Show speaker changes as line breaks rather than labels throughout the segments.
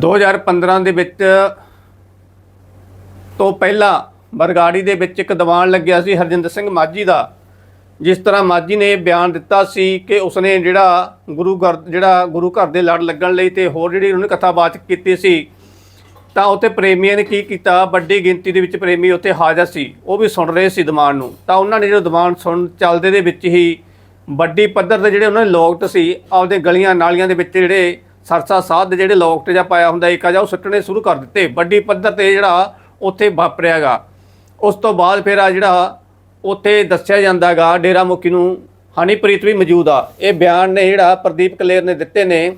2015 ਦੇ ਵਿੱਚ ਤੋਂ ਪਹਿਲਾਂ ਬਰਗਾੜੀ ਦੇ ਵਿੱਚ ਇੱਕ ਦੀਵਾਨ ਲੱਗਿਆ ਸੀ ਹਰਜਿੰਦਰ ਸਿੰਘ ਮਾਝੀ ਦਾ, ਜਿਸ ਤਰ੍ਹਾਂ ਮਾਝੀ ਨੇ ਬਿਆਨ ਦਿੱਤਾ ਸੀ ਕਿ ਉਸਨੇ ਜਿਹੜਾ ਗੁਰੂ ਘਰ, ਜਿਹੜਾ ਗੁਰੂ ਘਰ ਦੇ ਲੜ ਲੱਗਣ ਲਈ ਤੇ ਹੋਰ ਜਿਹੜੀ ਉਹਨੇ ਕਥਾਬਾਚਕ ਕੀਤੀ ਸੀ, ਤਾਂ ਉੱਥੇ ਪ੍ਰੇਮੀਆਂ ਨੇ ਕੀ ਕੀਤਾ? ਵੱਡੀ ਗਿਣਤੀ ਦੇ ਵਿੱਚ ਪ੍ਰੇਮੀ ਉੱਥੇ ਹਾਜ਼ਰ ਸੀ। ਉਹ ਵੀ ਸੁਣ ਰਹੇ ਸੀ ਦੀਵਾਨ ਨੂੰ। ਤਾਂ ਉਹਨਾਂ ਨੇ ਜਦੋਂ ਦੀਵਾਨ ਸੁਣ ਚੱਲਦੇ ਦੇ ਵਿੱਚ ਹੀ ਵੱਡੀ ਪੱਧਰ ਤੇ ਜਿਹੜੇ ਉਹਨਾਂ ਨੇ ਲੋਕਟ ਸੀ, ਆਪਦੇ ਗਲੀਆਂ ਨਾਲੀਆਂ ਦੇ ਵਿੱਚ ਜਿਹੜੇ ਸਰਸਾ ਸਾਧ ਦੇ ਜਿਹੜੇ ਲੋਕਟ ਜਾਂ ਪਾਇਆ ਹੁੰਦਾ ਇੱਕ ਆ ਜਾ ਉਹ ਸੁੱਟਣੇ ਸ਼ੁਰੂ ਕਰ ਦਿੱਤੇ। ਵੱਡੀ ਪੱਧਰ ਤੇ ਜਿਹੜਾ ਉੱਥੇ ਵਾਪਰਿਆਗਾ। ਉਸ ਤੋਂ ਬਾਅਦ ਫਿਰ ਆ ਜਿਹੜਾ ਉੱਥੇ ਦੱਸਿਆ ਜਾਂਦਾਗਾ, ਡੇਰਾ ਮੁਖੀ ਨੂੰ ਹਨੀਪ੍ਰੀਤ ਵੀ ਮੌਜੂਦ ਆ। ਇਹ ਬਿਆਨ ਨੇ ਜਿਹੜਾ ਪ੍ਰਦੀਪ ਕਲੇਰ ਨੇ ਦਿੱਤੇ ਨੇ।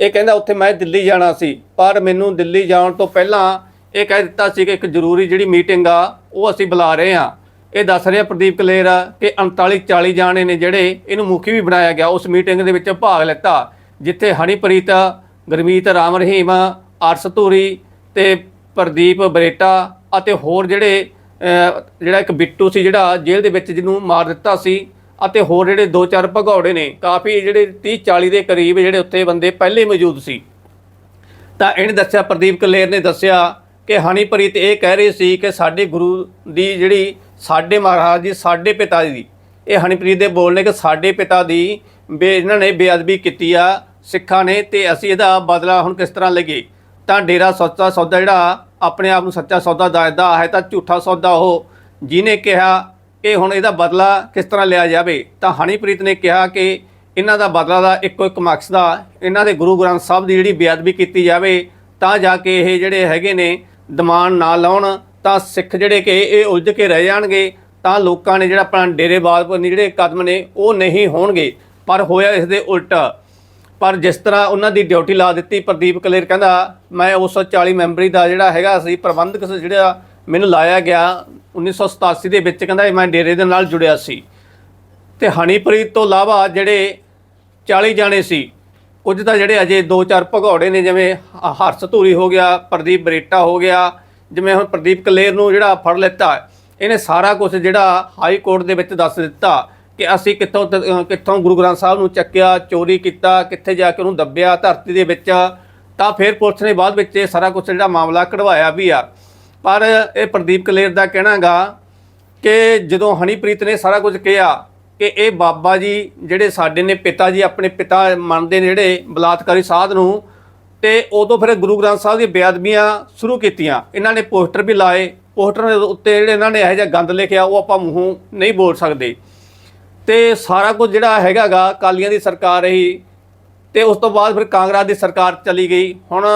ਇਹ ਕਹਿੰਦਾ, ਉੱਥੇ ਮੈਂ ਦਿੱਲੀ ਜਾਣਾ ਸੀ, ਪਰ ਮੈਨੂੰ ਦਿੱਲੀ ਜਾਣ ਤੋਂ ਪਹਿਲਾਂ ਇਹ ਕਹਿ ਦਿੱਤਾ ਸੀ ਕਿ ਇੱਕ ਜ਼ਰੂਰੀ ਜਿਹੜੀ ਮੀਟਿੰਗ ਆ, ਉਹ ਅਸੀਂ ਬੁਲਾ ਰਹੇ ਹਾਂ। ਇਹ ਦੱਸ ਰਿਹਾ ਪ੍ਰਦੀਪ ਕਲੇਰ ਕਿ 39 40 ਜਾਣੇ ਨੇ ਜਿਹੜੇ ਇਹਨੂੰ ਮੁਖੀ ਵੀ ਬਣਾਇਆ ਗਿਆ। ਉਸ ਮੀਟਿੰਗ ਦੇ ਵਿੱਚ ਭਾਗ ਲਿੱਤਾ। ਜਿੱਥੇ ਹਨੀਪ੍ਰੀਤ ਗਰਮੀਤ ਰਾਮ ਰਹੀਮ ਅਰਸ ਧੂਰੀ ਤੇ ਪ੍ਰਦੀਪ, ਬਰੇਟਾ ਅਤੇ ਹੋਰ ਜਿਹੜੇ ਜਿਹੜਾ ਇੱਕ ਬਿੱਟੂ ਸੀ ਜਿਹੜਾ ਜੇਲ੍ਹ ਦੇ ਵਿੱਚ ਜਿਹਨੂੰ ਮਾਰ ਦਿੱਤਾ ਸੀ ਅਤੇ ਹੋਰ ਜਿਹੜੇ ਦੋ ਚਾਰ ਭਗੌੜੇ ਨੇ, ਕਾਫੀ ਜਿਹੜੇ 30 40 ਦੇ ਕਰੀਬ ਜਿਹੜੇ ਉੱਥੇ ਬੰਦੇ ਪਹਿਲੇ ਮੌਜੂਦ ਸੀ। ਤਾਂ ਇਹਨੇ ਦੱਸਿਆ, ਪ੍ਰਦੀਪ ਕਲੇਰ ਨੇ ਦੱਸਿਆ ਕਿ ਹਨੀਪ੍ਰੀਤ ਇਹ ਕਹਿ ਰਹੀ ਸੀ ਕਿ ਸਾਡੇ ਗੁਰੂ ਦੀ ਜਿਹੜੀ ਸਾਡੇ ਮਹਾਰਾਜ ਜੀ ਸਾਡੇ ਪਿਤਾ ਜੀ ਦੀ ਇਹ ਹਨੀਪ੍ਰੀਤ ਦੇ ਬੋਲ ਨੇ ਕਿ ਸਾਡੇ ਪਿਤਾ ਦੀ ਬੇ ਇਹਨਾਂ ਨੇ ਬੇਅਦਬੀ ਕੀਤੀ ਆ ਸਿੱਖਾਂ ਨੇ ਤੇ ਅਸੀਂ ਇਹਦਾ ਬਦਲਾ ਹੁਣ ਕਿਸ ਤਰ੍ਹਾਂ ਲਈਏ? ਤਾਂ ਡੇਰਾ ਸੱਚਾ ਸੌਦਾ ਜਿਹੜਾ ਆਪਣੇ ਆਪ ਨੂੰ ਸੱਚਾ ਸੌਦਾ ਦੱਸਦਾ ਹੈ ਤਾਂ ਝੂਠਾ ਸੌਦਾ ਉਹ, ਜਿਹਨੇ ਕਿਹਾ ਕਿ ਹੁਣ ਇਹਦਾ ਬਦਲਾ ਕਿਸ ਤਰ੍ਹਾਂ ਲਿਆ ਜਾਵੇ? ਤਾਂ ਹਨੀਪ੍ਰੀਤ ਨੇ ਕਿਹਾ ਕਿ ਇਹਨਾਂ ਦਾ ਬਦਲਾ ਦਾ ਇੱਕੋ ਇੱਕ ਮਕਸਦ ਆ, ਇਹਨਾਂ ਦੇ ਗੁਰੂ ਗ੍ਰੰਥ ਸਾਹਿਬ ਦੀ ਜਿਹੜੀ ਬੇਅਦਬੀ ਕੀਤੀ ਜਾਵੇ, ਤਾਂ ਜਾ ਕੇ ਇਹ ਜਿਹੜੇ ਹੈਗੇ ਨੇ, ਦਮਾਨ ਨਾ ਲਾਉਣ, ਤਾਂ ਸਿੱਖ ਜਿਹੜੇ ਕਿ ਇਹ ਉਲਝ ਕੇ ਰਹਿ ਜਾਣਗੇ ਤਾਂ ਲੋਕਾਂ ਨੇ ਜਿਹੜਾ ਆਪਣਾ ਡੇਰੇਬਾਜ਼ ਪਰ ਜਿਹੜੇ ਕਦਮ ਨੇ ਉਹ ਨਹੀਂ ਹੋਣਗੇ, ਪਰ ਹੋਇਆ ਇਸ ਦੇ ਉਲਟ। ਪਰ ਜਿਸ ਤਰ੍ਹਾਂ ਉਹਨਾਂ ਦੀ ਡਿਊਟੀ ਲਾ ਦਿੱਤੀ, ਪ੍ਰਦੀਪ ਕਲੇਰ ਕਹਿੰਦਾ, ਮੈਂ ਉਸ 40 ਮੈਂਬਰੀ ਦਾ ਜਿਹੜਾ ਹੈਗਾ ਸੀ, ਪ੍ਰਬੰਧਕ ਜਿਹੜਾ ਮੈਨੂੰ ਲਾਇਆ ਗਿਆ 1987 ਦੇ ਵਿੱਚ ਕਹਿੰਦਾ ਇਹ ਮੈਂ ਡੇਰੇ ਦੇ ਨਾਲ ਜੁੜਿਆ ਸੀ। ਤੇ ਹਨੀਪ੍ਰੀਤ ਤੋਂ ਇਲਾਵਾ ਜਿਹੜੇ 40 ਜਾਣੇ ਸੀ, ਕੁਝ ਤਾਂ ਜਿਹੜੇ ਅਜੇ 2-4 ਭਗੌੜੇ ਨੇ, ਜਿਵੇਂ ਹ- ਹਰਸ ਧੂਰੀ ਹੋ ਗਿਆ, ਪ੍ਰਦੀਪ ਬਰੇਟਾ ਹੋ ਗਿਆ, ਜਿਵੇਂ ਹੁਣ ਪ੍ਰਦੀਪ ਕਲੇਰ ਨੂੰ ਜਿਹੜਾ ਫੜ ਲਿੱਤਾ ਇਹਨੇ ਸਾਰਾ ਕੁਝ ਜਿਹੜਾ ਹਾਈ ਕੋਰਟ ਦੇ ਵਿੱਚ ਦੱਸ ਦਿੱਤਾ ਕਿ ਅਸੀਂ ਕਿੱਥੋਂ ਤ- ਕਿੱਥੋਂ ਗੁਰੂ ਗ੍ਰੰਥ ਸਾਹਿਬ ਨੂੰ ਚੱਕਿਆ, ਚੋਰੀ ਕੀਤਾ, ਕਿੱਥੇ ਜਾ ਕੇ ਉਹਨੂੰ ਦੱਬਿਆ, ਧਰਤੀ ਦੇ ਵਿੱਚ। ਤਾਂ ਫਿਰ ਪੁਲਿਸ ਨੇ ਬਾਅਦ ਵਿੱਚ ਇਹ ਸਾਰਾ ਕੁਝ ਜਿਹੜਾ ਮਾਮਲਾ ਕਢਵਾਇਆ ਵੀ ਆ। ਪਰ ਇਹ ਪ੍ਰਦੀਪ ਕਲੇਰ ਦਾ ਕਹਿਣਾਗਾ ਕਿ ਜਦੋਂ ਹਨੀਪ੍ਰੀਤ ਨੇ ਸਾਰਾ ਕੁਝ ਕਿਹਾ ਕਿ ਇਹ ਬਾਬਾ ਜੀ ਜਿਹੜੇ ਸਾਡੇ ਨੇ ਪਿਤਾ ਜੀ, ਆਪਣੇ ਪਿਤਾ ਮੰਨਦੇ ਨੇ ਜਿਹੜੇ ਬਲਾਤਕਾਰੀ ਸਾਧ ਨੂੰ, ਤੇ ਉਦੋਂ ਫਿਰ ਗੁਰੂ ਗ੍ਰੰਥ ਸਾਹਿਬ ਦੀ ਬੇਅਦਬੀਆਂ ਸ਼ੁਰੂ ਕੀਤੀਆਂ। ਇਹਨਾਂ ਨੇ ਪੋਸਟਰ ਵੀ ਲਾਏ। ਪੋਸਟਰ ਦੇ ਉੱਤੇ ਜਿਹੜੇ ਇਹਨਾਂ ਨੇ ਇਹੋ ਜਿਹਾ ਗੰਦ ਲਿਖਿਆ, ਉਹ ਆਪਾਂ ਮੂੰਹੋਂ ਨਹੀਂ ਬੋਲ ਸਕਦੇ। ਤੇ ਸਾਰਾ ਕੁਝ ਜਿਹੜਾ ਹੈਗਾਗਾ ਕਾਲੀਆਂ ਦੀ ਸਰਕਾਰ ਰਹੀ, ਤੇ ਉਸ ਤੋਂ ਬਾਅਦ ਫਿਰ ਕਾਂਗਰਸ ਦੀ ਸਰਕਾਰ ਚਲੀ ਗਈ। ਹੁਣ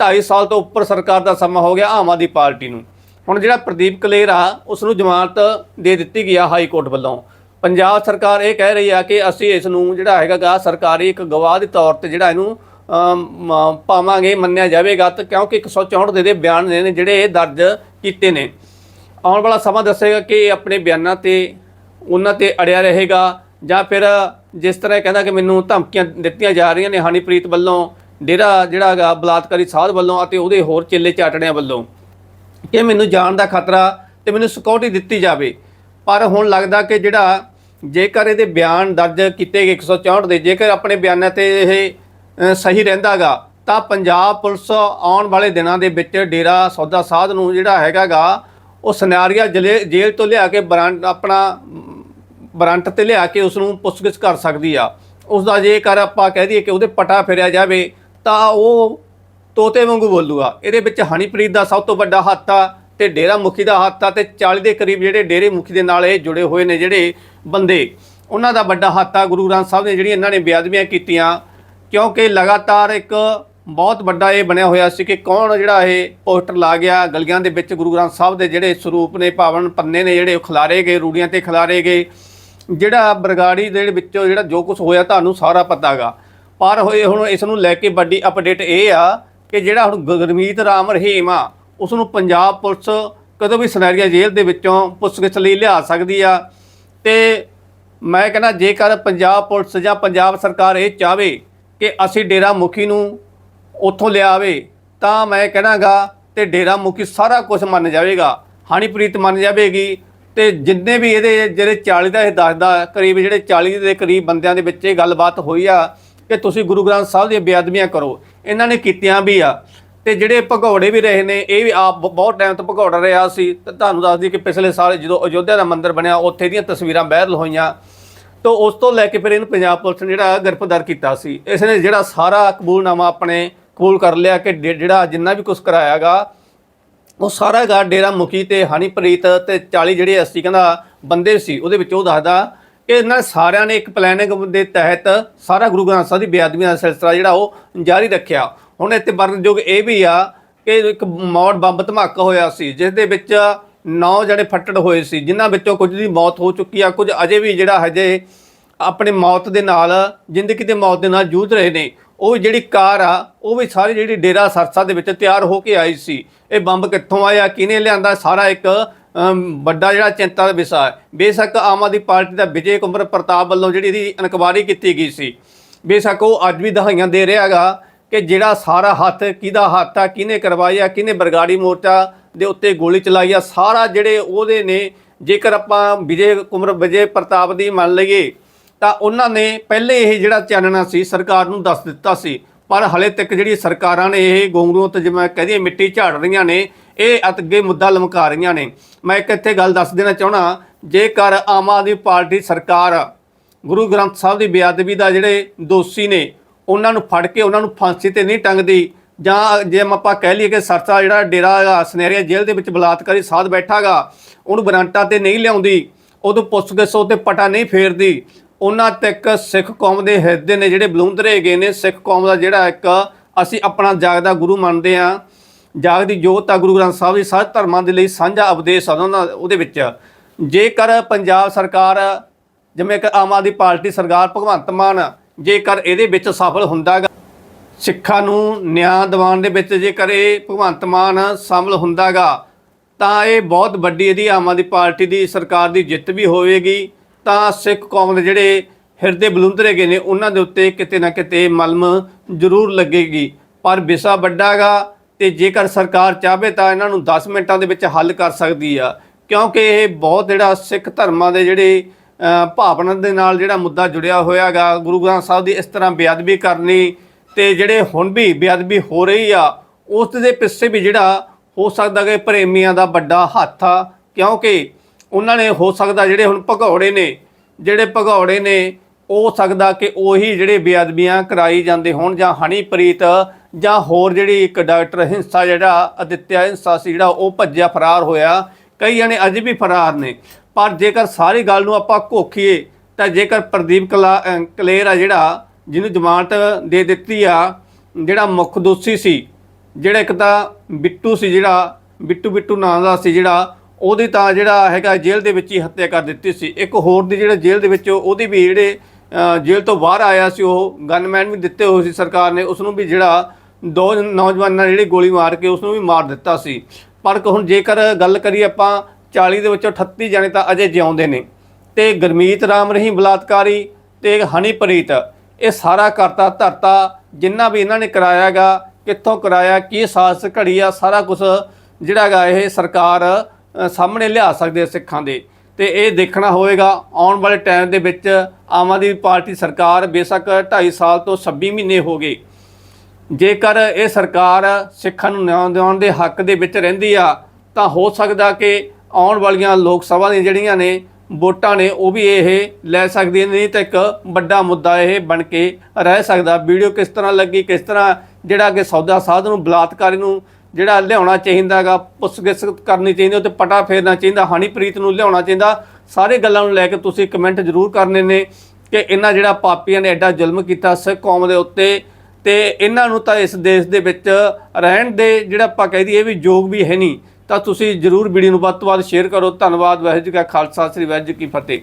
2.5 ਸਾਲ ਤੋਂ ਉੱਪਰ ਸਰਕਾਰ ਦਾ ਸਮਾਂ ਹੋ ਗਿਆ ਆਮ ਆਦਮੀ ਪਾਰਟੀ ਨੂੰ। ਹੁਣ ਜਿਹੜਾ ਪ੍ਰਦੀਪ ਕਲੇਰ ਆ ਉਸ ਨੂੰ ਜ਼ਮਾਨਤ ਦੇ ਦਿੱਤੀ ਗਈ ਆ ਹਾਈ ਕੋਰਟ ਵੱਲੋਂ। ਪੰਜਾਬ ਸਰਕਾਰ ਇਹ ਕਹਿ ਰਹੀ ਆ ਕਿ ਅਸੀਂ ਇਸ ਨੂੰ ਜਿਹੜਾ ਹੈਗਾਗਾ, ਸਰਕਾਰੀ ਇੱਕ ਗਵਾਹ ਦੇ ਤੌਰ ਤੇ ਜਿਹੜਾ ਇਹਨੂੰ ਪਾਵਾਂਗੇ, ਮੰਨਿਆ ਜਾਵੇਗਾ। ਤਾਂ ਕਿਉਂਕਿ 164 ਦੇ ਦੇ ਬਿਆਨ ਨੇ ਨੇ ਜਿਹੜੇ ਇਹ ਦਰਜ ਕੀਤੇ ਨੇ। ਆਉਣ ਵਾਲਾ ਸਮਾਂ ਦੱਸੇਗਾ ਕਿ ਆਪਣੇ ਬਿਆਨਾਂ ਤੇ ਉਹਨਾਂ ਤੇ ਅੜਿਆ ਰਹੇਗਾ ਜਾਂ ਫਿਰ ਜਿਸ ਤਰ੍ਹਾਂ ਕਹਿੰਦਾ ਕਿ ਮੈਨੂੰ ਧਮਕੀਆਂ ਦਿੱਤੀਆਂ ਜਾ ਰਹੀਆਂ ਨੇ ਹਨੀਪ੍ਰੀਤ ਵੱਲੋਂ ਡੇਰਾ ਜਿਹੜਾ ਹੈਗਾ ਬਲਾਤਕਾਰੀ ਸਾਧ ਵੱਲੋਂ ਅਤੇ ਉਹਦੇ ਹੋਰ ਚੇਲੇ ਚਾਟੜਿਆਂ ਵੱਲੋਂ। ਕਿ ਮੈਨੂੰ ਜਾਣ ਦਾ ਖਤਰਾ ਤੇ ਮੈਨੂੰ ਸਿਕਿਉਰਿਟੀ ਦਿੱਤੀ ਜਾਵੇ। ਪਰ ਹੁਣ ਲੱਗਦਾ ਕਿ ਜਿਹੜਾ ਜੇਕਰ ਇਹਦੇ ਬਿਆਨ ਦਰਜ ਕੀਤੇ ਗਏ 164 ਦੇ ਜੇਕਰ ਆਪਣੇ ਬਿਆਨਾਂ ਤੇ ਇਹ ਅ, ਸਹੀ ਰਹਿੰਦਾਗਾ ਤਾਂ ਪੰਜਾਬ ਪੁਲਿਸ ਆਉਣ ਵਾਲੇ ਦਿਨਾਂ ਦੇ ਵਿੱਚ ਡੇਰਾ ਸੌਦਾ ਸਾਧ ਨੂੰ ਜਿਹੜਾ ਹੈਗਾਗਾ, ਉਹ ਸਨੈਰੀਆ ਜਲੇ- ਜੇਲ੍ਹ ਤੋਂ ਲਿਆ ਕੇ ਬਰਾਂਡ ਆਪਣਾ ਬਰੰਟ ਤੇ ਲਿਆ ਕੇ ਉਸ ਨੂੰ ਪੁੱਛਗਿੱਛ ਕਰ ਸਕਦੀ ਆ। ਉਸ ਦਾ ਜੇਕਰ ਆਪਾਂ ਕਹਿ ਦਈਏ ਕਿ ਉਹਦੇ ਪਟਾ ਫਿਰਿਆ ਜਾਵੇ, ਤਾਂ ਉਹ ਤੋਤੇ ਵਾਂਗੂ ਬੋਲੂਗਾ। ਇਹਦੇ ਵਿੱਚ ਹਨੀਪ੍ਰੀਤ ਦਾ ਸਭ ਤੋਂ ਵੱਡਾ ਹੱਥ ਆ ਤੇ ਡੇਰਾ ਮੁਖੀ ਦਾ ਹੱਥ ਆ ਤੇ 40 ਦੇ ਕਰੀਬ ਜਿਹੜੇ ਡੇਰੇ ਮੁਖੀ ਦੇ ਨਾਲ ਇਹ ਜੁੜੇ ਹੋਏ ਨੇ ਜਿਹੜੇ ਬੰਦੇ। ਉਹਨਾਂ ਦਾ ਵੱਡਾ ਹੱਥ ਆ। ਗੁਰੂ ਗ੍ਰੰਥ ਸਾਹਿਬ ਨੇ ਜਿਹੜੀਆਂ ਇਹਨਾਂ ਨੇ ਬੇਅਦਬੀਆਂ ਕੀਤੀਆਂ, ਕਿਉਂਕਿ ਲਗਾਤਾਰ ਇੱਕ ਬਹੁਤ ਵੱਡਾ ਇਹ ਬਣਿਆ ਹੋਇਆ ਸੀ ਕਿ ਕੌਣ ਜਿਹੜਾ ਇਹ ਪੋਸਟਰ ਲਾ ਗਿਆ, ਗਲੀਆਂ ਦੇ ਵਿੱਚ ਗੁਰੂ ਗ੍ਰੰਥ ਸਾਹਿਬ ਦੇ ਜਿਹੜੇ ਸਰੂਪ ਨੇ ਪਾਵਨ ਪੰਨੇ ਨੇ ਜਿਹੜੇ ਉਹ ਖਿਲਾਰੇ ਗਏ, ਰੂੜੀਆਂ ਤੇ ਖਿਲਾਰੇ ਗਏ। ਜਿਹੜਾ ਬਰਗਾੜੀ ਦੇ ਵਿੱਚੋਂ ਜਿਹੜਾ ਜੋ ਕੁਝ ਹੋਇਆ ਤੁਹਾਨੂੰ ਸਾਰਾ ਪਤਾਗਾ ਪਰ ਹੋਏ ਹੁਣ ਇਸ ਨੂੰ ਲੈ ਕੇ ਵੱਡੀ ਅਪਡੇਟ ਇਹ ਆ ਕਿ ਜਿਹੜਾ ਹੁਣ ਗੁਰਮੀਤ ਰਾਮ ਰਹੀਮ ਆ ਉਸ ਨੂੰ ਪੰਜਾਬ ਪੁਲਿਸ ਕਦੋਂ ਵੀ ਸਨੈਰੀਆ ਜੇਲ੍ਹ ਦੇ ਵਿੱਚੋਂ ਪੁੱਛਗਿੱਛ ਲਈ ਲਿਆ ਸਕਦੀ ਆ। ਤੇ ਮੈਂ ਕਹਿੰਦਾ ਜੇਕਰ ਪੰਜਾਬ ਪੁਲਿਸ ਜਾਂ ਪੰਜਾਬ ਸਰਕਾਰ ਇਹ ਚਾਹਵੇ ਕਿ ਅਸੀਂ ਡੇਰਾ ਮੁਖੀ ਨੂੰ ਉੱਥੋਂ ਲਿਆਵੇ ਤਾਂ ਮੈਂ ਕਹਿਣਾਗਾ ਤੇ ਡੇਰਾ ਮੁਖੀ ਸਾਰਾ ਕੁਝ ਮੰਨ ਜਾਵੇਗਾ। ਹਾਨੀਪ੍ਰੀਤ ਮੰਨ ਜਾਵੇਗੀ ਤੇ ਜਿੰਨੇ ਵੀ ਇਹਦੇ ਜਿਹੜੇ 40 ਦਾ ਇਹ ਦੱਸਦਾ, ਕਰੀਬ ਜਿਹੜੇ 40 ਦੇ ਕਰੀਬ ਬੰਦਿਆਂ ਦੇ ਵਿੱਚ ਇਹ ਗੱਲਬਾਤ ਹੋਈ ਆ ਕਿ ਤੁਸੀਂ ਗੁਰੂ ਗ੍ਰੰਥ ਸਾਹਿਬ ਦੀਆਂ ਬੇਅਦਬੀਆਂ ਕਰੋ। ਇਹਨਾਂ ਨੇ ਕੀਤੀਆਂ ਵੀ ਆ। ਤੇ ਜਿਹੜੇ ਭਗੌੜੇ ਵੀ ਰਹੇ ਨੇ, ਇਹ ਵੀ ਆਪ ਬਹੁਤ ਟਾਈਮ ਤੋਂ ਭਗੌੜਾ ਰਿਹਾ ਸੀ। ਤੇ ਤੁਹਾਨੂੰ ਦੱਸ ਦਈਏ ਕਿ ਪਿਛਲੇ ਸਾਲ ਜਦੋਂ ਅਯੋਧਿਆ ਦਾ ਮੰਦਿਰ ਬਣਿਆ, ਉੱਥੇ ਦੀਆਂ ਤਸਵੀਰਾਂ ਵਾਇਰਲ ਹੋਈਆਂ। ਤੋਂ ਉਸ ਤੋਂ ਲੈ ਕੇ ਫਿਰ ਇਹਨੂੰ ਪੰਜਾਬ ਪੁਲਿਸ ਨੇ ਜਿਹੜਾ ਗ੍ਰਿਫਤਾਰ ਕੀਤਾ ਸੀ। ਇਸ ਨੇ ਜਿਹੜਾ ਸਾਰਾ ਕਬੂਲਨਾਮਾ ਆਪਣੇ ਕਬੂਲ ਕਰ ਲਿਆ ਕਿ ਡੇ- ਜਿਹੜਾ ਜਿੰਨਾ ਵੀ ਕੁਝ ਕਰਾਇਆਗਾ, ਉਹ ਸਾਰਾ ਗਾ ਡੇਰਾ ਮੁਖੀ ਤੇ ਹਨੀਪ੍ਰੀਤ ਤੇ 40 ਜਿਹੜੇ ਅਸੀਂ ਕਹਿੰਦਾ ਬੰਦੇ ਸੀ, ਉਹਦੇ ਵਿੱਚ ਉਹ ਦੱਸਦਾ ਕਿ ਇਹਨਾਂ ਸਾਰਿਆਂ ਨੇ ਇੱਕ ਪਲੈਨਿੰਗ ਦੇ ਤਹਿਤ ਸਾਰਾ ਗੁਰੂ ਗ੍ਰੰਥ ਸਾਹਿਬ ਦੀ ਬੇਅਦਬੀ ਦਾ ਸਿਲਸਿਲਾ ਜਿਹੜਾ ਉਹ ਜਾਰੀ ਰੱਖਿਆ। ਹੁਣ ਇੱਥੇ ਵਰਣਯੋਗ ਇਹ ਵੀ ਆ ਕਿ ਇੱਕ ਮੌਤ ਬੰਬ ਧਮਾਕਾ ਹੋਇਆ ਸੀ, ਜਿਸ ਦੇ ਵਿੱਚ ਨੌ ਜਿਹੜੇ ਫੱਟੜ ਹੋਏ ਸੀ, ਜਿਨ੍ਹਾਂ ਵਿੱਚੋਂ ਕੁਝ ਦੀ ਮੌਤ ਹੋ ਚੁੱਕੀ ਆ, ਕੁਝ ਅਜੇ ਵੀ ਜਿਹੜਾ ਹਜੇ ਆਪਣੇ ਮੌਤ ਦੇ ਨਾਲ, ਜ਼ਿੰਦਗੀ ਤੇ ਮੌਤ ਦੇ ਨਾਲ ਜੂਝ ਰਹੇ ਨੇ। ਉਹ ਜਿਹੜੀ ਕਾਰ ਆ, ਉਹ ਵੀ ਸਾਰੀ ਜਿਹੜੀ ਡੇਰਾ ਸਰਸਾ ਦੇ ਵਿੱਚ ਤਿਆਰ ਹੋ ਕੇ ਆਈ ਸੀ। ਇਹ ਬੰਬ ਕਿੱਥੋਂ ਆਇਆ, ਕਿਹਨੇ ਲਿਆਂਦਾ, ਸਾਰਾ ਇੱਕ ਵੱਡਾ ਜਿਹੜਾ ਚਿੰਤਾ ਦਾ ਵਿਸ਼ਾ ਹੈ। ਬੇਸ਼ੱਕ ਆਮ ਆਦਮੀ ਪਾਰਟੀ ਦਾ ਵਿਜੇ ਕੁਮਾਰ ਪ੍ਰਤਾਪ ਵੱਲੋਂ ਜਿਹੜੀ ਇਹਦੀ ਇਨਕੁਆਇਰੀ ਕੀਤੀ ਗਈ ਸੀ। ਬੇਸ਼ੱਕ ਉਹ ਅੱਜ ਵੀ ਦਹਾਈਆਂ ਦੇ ਰਿਹਾਗਾ ਕਿ ਜਿਹੜਾ ਸਾਰਾ ਹੱਥ, ਕਿਹਦਾ ਹੱਥ ਆ, ਕਿਹਨੇ ਕਰਵਾਇਆ ਕਿਹਨੇ ਬਰਗਾੜੀ ਮੋਰਚਾ ਦੇ ਉੱਤੇ ਗੋਲੀ ਚਲਾਈ ਆ, ਸਾਰਾ ਜਿਹੜੇ ਉਹਦੇ ਨੇ, ਜੇਕਰ ਆਪਾਂ ਵਿਜੇ ਕੁਮਾਰ ਵਿਜੇ ਪ੍ਰਤਾਪ ਦੀ ਮੰਨ ਲਈਏ ਤਾਂ ਉਹਨਾਂ ਨੇ ਪਹਿਲੇ ਇਹ ਜਿਹੜਾ ਚਾਨਣਾ ਸੀ, ਸਰਕਾਰ ਨੂੰ ਦੱਸ ਦਿੱਤਾ ਸੀ। ਪਰ ਹਲੇ ਤੱਕ ਜਿਹੜੀ ਸਰਕਾਰਾਂ ਨੇ ਇਹ ਗੋਂਗਲੂਆਂ ਤੇ ਜਿਵੇਂ ਕਹਦੀ ਮਿੱਟੀ ਝਾੜ ਰਹੀਆਂ ਨੇ, ਇਹ ਅੱਗੇ ਮੁੱਦਾ ਲਮਕਾ ਰਹੀਆਂ ਨੇ। ਮੈਂ ਇੱਕ ਇੱਥੇ ਗੱਲ ਦੱਸ ਦੇਣਾ ਚਾਹਣਾ ਜੇਕਰ ਆਮ ਆਦਮੀ ਪਾਰਟੀ ਸਰਕਾਰ ਗੁਰੂ ਗ੍ਰੰਥ ਸਾਹਿਬ ਦੀ ਬੇਅਦਬੀ ਦਾ ਜਿਹੜੇ ਦੋਸ਼ੀ ਨੇ, ਉਹਨਾਂ ਨੂੰ ਫੜ ਕੇ ਉਹਨਾਂ ਨੂੰ ਫਾਂਸੀ ਤੇ ਨਹੀਂ ਟੰਗਦੀ, ਜਾਂ ਜੇ ਆਪਾਂ ਕਹਿ ਲਈਏ ਕਿ ਸਰਸਾ ਜਿਹੜਾ ਡੇਰਾ ਹੈਗਾ ਸਨੇਰੀਆ ਜੇਲ੍ਹ ਦੇ ਵਿੱਚ ਬਲਾਤਕਾਰੀ ਸਾਧ ਬੈਠਾਗਾ ਉਹਨੂੰ ਬਰਾਂਟਾ ਤੇ ਨਹੀਂ ਲਿਆਉਂਦੀ ਉਦੋਂ ਪੁੱਛਗਿੱਛ ਤੇ ਪਟਾ ਨਹੀਂ ਫੇਰਦੀ ਉਹਨਾਂ ਤੱਕ ਸਿੱਖ ਕੌਮ ਦੇ ਹਿਰਦੇ ਨੇ ਜਿਹੜੇ ਬਲੂੰਦਰੇ ਗਏ ਨੇ। ਸਿੱਖ ਕੌਮ ਦਾ ਜਿਹੜਾ ਇੱਕ ਅਸੀਂ ਆਪਣਾ ਜਾਗਦਾ ਗੁਰੂ ਮੰਨਦੇ ਆ ਜਾਗਦੀ ਜੋਤ ਆ ਗੁਰੂ ਗ੍ਰੰਥ ਸਾਹਿਬ ਦੀ। ਸਾਰੇ ਧਰਮਾਂ ਦੇ ਲਈ ਸਾਂਝਾ ਉਪਦੇਸ਼ ਆ ਉਹਨਾਂ ਉਹਦੇ ਵਿੱਚ। ਜੇਕਰ ਪੰਜਾਬ ਸਰਕਾਰ, ਜਿਵੇਂ ਕਿ ਆਮ ਆਦਮੀ ਪਾਰਟੀ ਸਰਕਾਰ ਭਗਵੰਤ ਮਾਨ, ਜੇਕਰ ਇਹਦੇ ਵਿੱਚ ਸਫਲ ਹੁੰਦਾ ਗਾ ਸਿੱਖਾਂ ਨੂੰ ਨਿਆਂ ਦਿਵਾਉਣ ਦੇ ਵਿੱਚ ਜੇਕਰ ਇਹ ਭਗਵੰਤ ਮਾਨ ਸ਼ਾਮਲ ਹੁੰਦਾਗਾ, ਤਾਂ ਇਹ ਬਹੁਤ ਵੱਡੀ ਇਹਦੀ ਆਮ ਆਦਮੀ ਪਾਰਟੀ ਦੀ ਸਰਕਾਰ ਦੀ ਜਿੱਤ ਵੀ ਹੋਵੇਗੀ। ਤਾਂ ਸਿੱਖ ਕੌਮ ਦੇ ਜਿਹੜੇ ਹਿਰਦੇ ਬਲੁੰਦਰੇ ਗਏ ਨੇ, ਉਹਨਾਂ ਦੇ ਉੱਤੇ ਕਿਤੇ ਨਾ ਕਿਤੇ ਮਲਮ ਜ਼ਰੂਰ ਲੱਗੇਗੀ। ਪਰ ਵਿਸਾ ਵੱਡਾਗਾ ਤੇ ਜੇਕਰ ਸਰਕਾਰ ਚਾਹਵੇ ਤਾਂ ਇਹਨਾਂ ਨੂੰ 10 ਮਿੰਟਾਂ ਦੇ ਵਿੱਚ ਹੱਲ ਕਰ ਸਕਦੀ ਆ। ਕਿਉਂਕਿ ਇਹ ਬਹੁਤ ਜਿਹੜਾ ਸਿੱਖ ਧਰਮਾਂ ਦੇ ਜਿਹੜੇ ਭਾਵਨਾ ਦੇ ਨਾਲ ਜਿਹੜਾ ਮੁੱਦਾ ਜੁੜਿਆ ਹੋਇਆਗਾ ਗੁਰੂ ਗ੍ਰੰਥ ਸਾਹਿਬ ਦੀ ਇਸ ਤਰ੍ਹਾਂ ਬੇਅਦਬੀ ਕਰਨੀ ਤੇ ਜਿਹੜੇ ਹੁਣ ਵੀ ਬੇਅਦਬੀ ਹੋ ਰਹੀ ਆ, ਉਸ ਦੇ ਪਿੱਛੇ ਵੀ ਜਿਹੜਾ ਹੋ ਸਕਦਾ ਕਿ ਪ੍ਰੇਮੀਆਂ ਦਾ ਵੱਡਾ ਹੱਥ ਆ। ਕਿਉਂਕਿ ਉਹਨਾਂ ਨੇ ਹੋ ਸਕਦਾ ਜਿਹੜੇ ਹੁਣ ਭਗੌੜੇ ਨੇ, ਜਿਹੜੇ ਭਗੌੜੇ ਨੇ, ਹੋ ਸਕਦਾ ਕਿ ਉਹੀ ਜਿਹੜੇ ਬੇਅਦਬੀਆਂ ਕਰਾਈ ਜਾਂਦੇ ਹੋਣ ਜਾਂ ਹਨੀਪ੍ਰੀਤ ਜਾਂ ਹੋਰ ਜਿਹੜੀ ਇੱਕ ਡਾਕਟਰ ਹਿੰਸਾ ਜਿਹੜਾ ਅਦਿੱਤਿਆ ਹਿੰਸਾ ਸੀ ਜਿਹੜਾ ਉਹ ਭੱਜਿਆ ਫਰਾਰ ਹੋਇਆ ਕਈ ਜਣੇ ਅੱਜ ਵੀ ਫਰਾਰ ਨੇ। ਪਰ ਜੇਕਰ ਸਾਰੀ ਗੱਲ ਨੂੰ ਆਪਾਂ ਘੋਖੀਏ, ਤਾਂ ਜੇਕਰ ਪ੍ਰਦੀਪ ਕਲਾ ਕਲੇਰ ਆ ਜਿਹੜਾ, ਜਿਹਨੂੰ ਜ਼ਮਾਨਤ ਦੇ ਦਿੱਤੀ ਆ, ਜਿਹੜਾ ਮੁੱਖ ਦੋਸ਼ੀ ਸੀ, ਜਿਹੜਾ ਇੱਕ ਤਾਂ ਬਿੱਟੂ ਸੀ ਜਿਹੜਾ ਬਿੱਟੂ ਬਿੱਟੂ ਨਾਂ ਦਾ ਸੀ ਜਿਹੜਾ ਉਹਦੀ ਤਾਂ ਜਿਹੜਾ ਹੈਗਾ ਜੇਲ੍ਹ ਦੇ ਵਿੱਚ ਹੀ ਹੱਤਿਆ ਕਰ ਦਿੱਤੀ ਸੀ। ਇੱਕ ਹੋਰ ਦੀ ਜਿਹੜਾ ਜੇਲ੍ਹ ਦੇ ਵਿੱਚ ਉਹਦੀ ਵੀ ਜਿਹੜੇ ਜੇਲ੍ਹ ਤੋਂ ਬਾਹਰ ਆਇਆ ਸੀ, ਉਹ ਗਨਮੈਨ ਵੀ ਦਿੱਤੇ ਹੋਏ ਸੀ ਸਰਕਾਰ ਨੇ। ਉਸ ਨੂੰ ਵੀ ਜਿਹੜਾ ਦੋ ਨੌਜਵਾਨਾਂ ਨੇ ਜਿਹੜੀ ਗੋਲੀ ਮਾਰ ਕੇ ਉਸ ਨੂੰ ਵੀ ਮਾਰ ਦਿੱਤਾ ਸੀ। ਪਰ ਹੁਣ ਜੇਕਰ ਗੱਲ ਕਰੀਏ ਆਪਾਂ 40 ਦੇ ਵਿੱਚੋਂ 38 ਜਣੇ ਤਾਂ ਅਜੇ ਜਿਉਂਦੇ ਨੇ। ਤੇ ਗਰਮੀਤ ਰਾਮ ਰਹੀਮ ਬਲਾਤਕਾਰੀ ਤੇ ਹਨੀਪ੍ਰੀਤ, ਇਹ ਸਾਰਾ ਕਰਤਾ, ਧਰਤਾ, ਜਿੰਨਾ ਵੀ ਇਹਨਾਂ ਨੇ ਕਰਾਇਆਗਾ ਕਿੱਥੋਂ ਕਰਾਇਆ, ਕੀ ਸਾਜ਼ਿਸ਼ ਘੜੀ ਆ, ਸਾਰਾ ਕੁਝ ਜਿਹੜਾਗਾ ਇਹ ਸਰਕਾਰ ਸਾਹਮਣੇ ਲਿਆ ਸਕਦੇ ਸਿੱਖਾਂ ਦੇ। ਤੇ ਇਹ ਦੇਖਣਾ ਹੋਵੇਗਾ, ਆਉਣ ਵਾਲੇ ਟਾਈਮ ਦੇ ਵਿੱਚ ਆਮ ਆਦਮੀ ਪਾਰਟੀ ਸਰਕਾਰ ਬੇਸ਼ੱਕ 2.5 ਸਾਲ ਤੋਂ 26 ਮਹੀਨੇ ਹੋ ਗਏ। ਜੇਕਰ ਇਹ ਸਰਕਾਰ ਸਿੱਖਾਂ ਨੂੰ ਨਿਆਂ ਦਿਵਾਉਣ ਦੇ ਹੱਕ ਦੇ ਵਿੱਚ ਰਹਿੰਦੀ ਆ, ਤਾਂ ਹੋ ਸਕਦਾ ਕਿ ਆਉਣ ਵਾਲੀਆਂ ਲੋਕ ਸਭਾ ਦੀਆਂ ਜਿਹੜੀਆਂ ਨੇ ਵੋਟਾਂ ਨੇ, ਉਹ ਵੀ ਇਹ ਲੈ ਸਕਦੀਆਂ ਨਹੀਂ ਤਾਂ ਇੱਕ ਵੱਡਾ ਮੁੱਦਾ ਇਹ ਬਣ ਕੇ ਰਹਿ ਸਕਦਾ। ਵੀਡੀਓ ਕਿਸ ਤਰ੍ਹਾਂ ਲੱਗੀ, ਕਿਸ ਤਰ੍ਹਾਂ ਜਿਹੜਾ ਕਿ ਸੌਦਾ ਸਾਧ ਨੂੰ, ਬਲਾਤਕਾਰੀ ਨੂੰ ਜਿਹੜਾ ਲਿਆਉਣਾ ਚਾਹੀਦਾਗਾ ਪੁੱਛਗਿੱਛ ਕਰਨੀ ਚਾਹੀਦੀ, ਉਹ ਤੇ ਪਟਾ ਫੇਰਨਾ ਚਾਹੀਦਾ, ਹਨੀਪ੍ਰੀਤ ਨੂੰ ਲਿਆਉਣਾ ਚਾਹੀਦਾ। ਸਾਰੇ ਗੱਲਾਂ ਨੂੰ ਲੈ ਕੇ ਤੁਸੀਂ ਕਮੈਂਟ ਜ਼ਰੂਰ ਕਰਨੇ ਨੇ ਕਿ ਇਹਨਾਂ ਜਿਹੜਾ ਪਾਪੀਆਂ ਨੇ ਐਡਾ ਜ਼ੁਲਮ ਕੀਤਾ ਸਿੱਖ ਕੌਮ ਦੇ ਉੱਤੇ ਤੇ ਇਹਨਾਂ ਨੂੰ ਤਾਂ ਇਸ ਦੇਸ਼ ਦੇ ਵਿੱਚ ਰਹਿਣ ਦੇ ਜਿਹੜਾ ਆਪਾਂ ਕਹਿ ਦਈਏ ਵੀ ਯੋਗ ਵੀ ਹੈ ਨਹੀਂ। ਤਾਂ ਤੁਸੀਂ ਜਰੂਰ ਵੀਡੀਓ ਨੂੰ ਵੱਧ ਤੋਂ ਵੱਧ ਸ਼ੇਅਰ ਕਰੋ। ਧੰਨਵਾਦ, ਵਾਹਿਗੁਰੂ ਜੀ ਕਾ ਖਾਲਸਾ, ਸ੍ਰੀ ਵਾਹਿਗੁਰੂ ਜੀ ਕੀ ਫਤਿਹ।